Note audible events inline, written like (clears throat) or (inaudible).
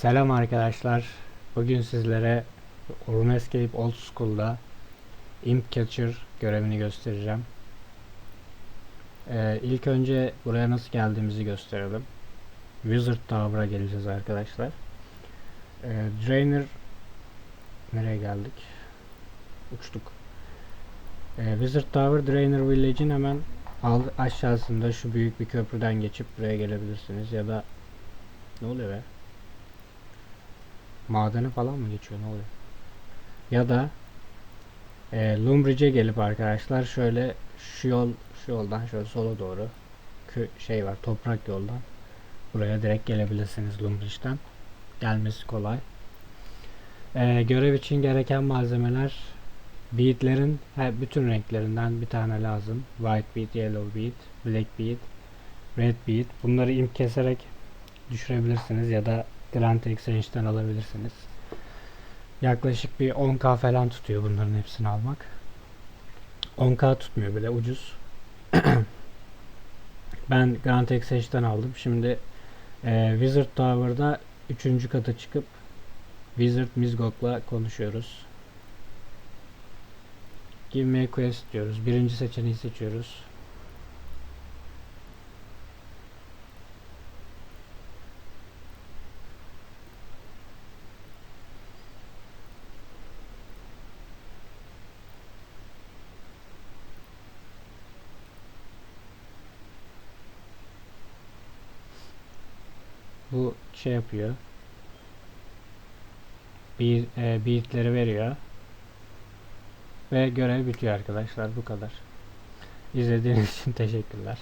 Selam arkadaşlar. Bugün sizlere RuneScape Old School'da Imp Catcher görevini göstereceğim. Ee, ilk önce buraya nasıl geldiğimizi gösterelim. Wizard Tower'a geleceğiz arkadaşlar. Ee, Drainer nereye geldik? Uçtuk. Ee, Wizard Tower Drainer Village'in hemen aşağısında şu büyük bir köprüden geçip buraya gelebilirsiniz ya da ne oluyor be? Madene falan mı geçiyor ne oluyor? Ya da e, Lumbridge'e gelip arkadaşlar şöyle şu yol şu yoldan şöyle sola doğru kö şey var toprak yoldan buraya direkt gelebilirsiniz Lumbridge'den. Gelmesi kolay. E, görev için gereken malzemeler beadlerin her bütün renklerinden bir tane lazım. White bead, yellow bead, black bead, red bead. Bunları imp keserek düşürebilirsiniz ya da Grand Exchange'den alabilirsiniz. Yaklaşık bir 10k falan tutuyor bunların hepsini almak. 10k tutmuyor bile ucuz. (clears throat) ben Grand Exchange'den aldım. Şimdi e, Wizard Tower'da 3. kata çıkıp Wizard Mizgok'la konuşuyoruz. Give me a quest diyoruz. Birinci seçeneği seçiyoruz. Bu şey yapıyor. Bir e, beatleri veriyor. Ve görev bitiyor arkadaşlar. Bu kadar. İzlediğiniz için (laughs) teşekkürler.